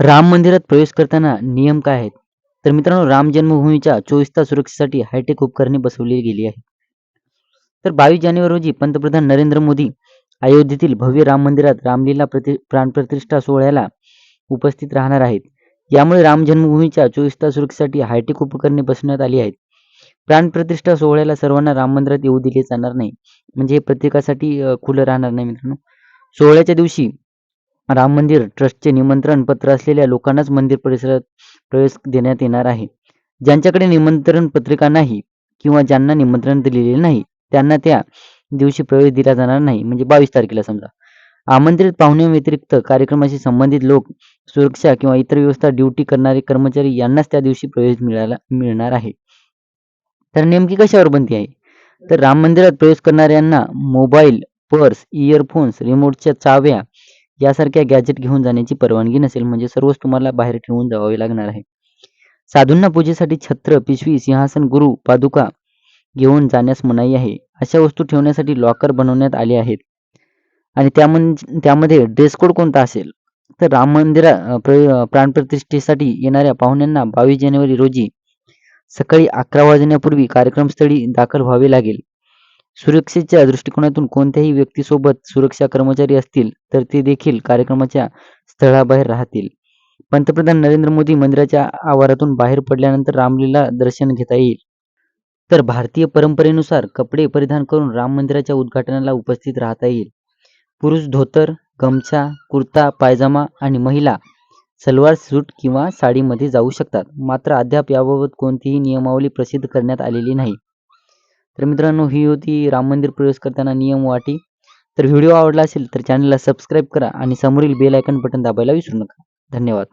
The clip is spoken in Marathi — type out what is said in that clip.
राम मंदिरात प्रवेश करताना नियम काय आहेत? तर मित्रांनो राम जन्मभूमीच्या चोवीस तास सुरक्षेसाठी हायटेक उपकरणे बसवली गेली आहेत. तर बावीस जानेवारी रोजी पंतप्रधान नरेंद्र मोदी अयोध्येतील भव्य राम मंदिरात रामलीला प्रति प्राणप्रतिष्ठा सोहळ्याला उपस्थित राहणार आहेत. यामुळे राम जन्मभूमीच्या चोवीस तास सुरक्षेसाठी हायटेक उपकरणे बसवण्यात आली आहेत. प्राणप्रतिष्ठा सोहळ्याला सर्वांना राम मंदिरात येऊ दिले जाणार नाही. म्हणजे हे प्रत्येकासाठी खुलं राहणार नाही मित्रांनो. सोहळ्याच्या दिवशी राम मंदिर ट्रस्टचे निमंत्रण पत्र असलेल्या लोकांनाच मंदिर परिसरात प्रवेश देण्यात येणार आहे. ज्यांच्याकडे निमंत्रण पत्रिका नाही किंवा ज्यांना निमंत्रण दिलेले नाही त्यांना त्या दिवशी प्रवेश दिला जाणार नाही. म्हणजे बावीस तारखेला समजा. आमंत्रित पाहुण्यांव्यतिरिक्त कार्यक्रमाशी संबंधित लोक सुरक्षा किंवा इतर व्यवस्था ड्युटी करणारे कर्मचारी यांनाच त्या दिवशी प्रवेश मिळाला मिळणार आहे. तर नेमकी कशावर बंदी आहे? तर राम मंदिरात प्रवेश करणाऱ्यांना मोबाईल पर्स इयरफोन्स रिमोटच्या चाव्या यासारख्या गॅजेट घेऊन जाण्याची परवानगी नसेल म्हणजे सर्वच तुम्हाला बाहेर ठेवून जावे लागणार आहे. साधूंना पूजेसाठी छत्र पिशवी सिंहासन गुरु पादुका घेऊन जाण्यास मनाई आहे. अशा वस्तू ठेवण्यासाठी लॉकर बनवण्यात आले आहेत. आणि त्यामध्ये त्यामध्ये ड्रेस कोड कोणता असेल? तर राम मंदिरा प्राणप्रतिष्ठेसाठी येणाऱ्या पाहुण्यांना बावीस जानेवारी रोजी सकाळी अकरा वाजण्यापूर्वी कार्यक्रमस्थळी दाखल व्हावे लागेल. सुरक्षेच्या दृष्टिकोनातून कोणत्याही व्यक्तीसोबत सुरक्षा कर्मचारी असतील तर ते देखील कार्यक्रमाच्या स्थळाबाहेर राहतील. पंतप्रधान नरेंद्र मोदी मंदिराच्या आवारातून बाहेर पडल्यानंतर रामलीला दर्शन घेता येईल. तर भारतीय परंपरेनुसार कपडे परिधान करून राम मंदिराच्या उद्घाटनाला उपस्थित राहता येईल. पुरुष धोतर गमछा कुर्ता पायजामा आणि महिला सलवार सूट किंवा साडीमध्ये जाऊ शकतात. मात्र अद्याप याबाबत कोणतीही नियमावली प्रसिद्ध करण्यात आलेली नाही. तर मित्रांनो ही होती राम मंदिर प्रवेश करताना नियम वाटी. तर व्हिडिओ आवडला असेल तर चॅनलला सबस्क्राईब करा आणि समोरील बेल आयकन बटन दाबायला विसरू नका. धन्यवाद.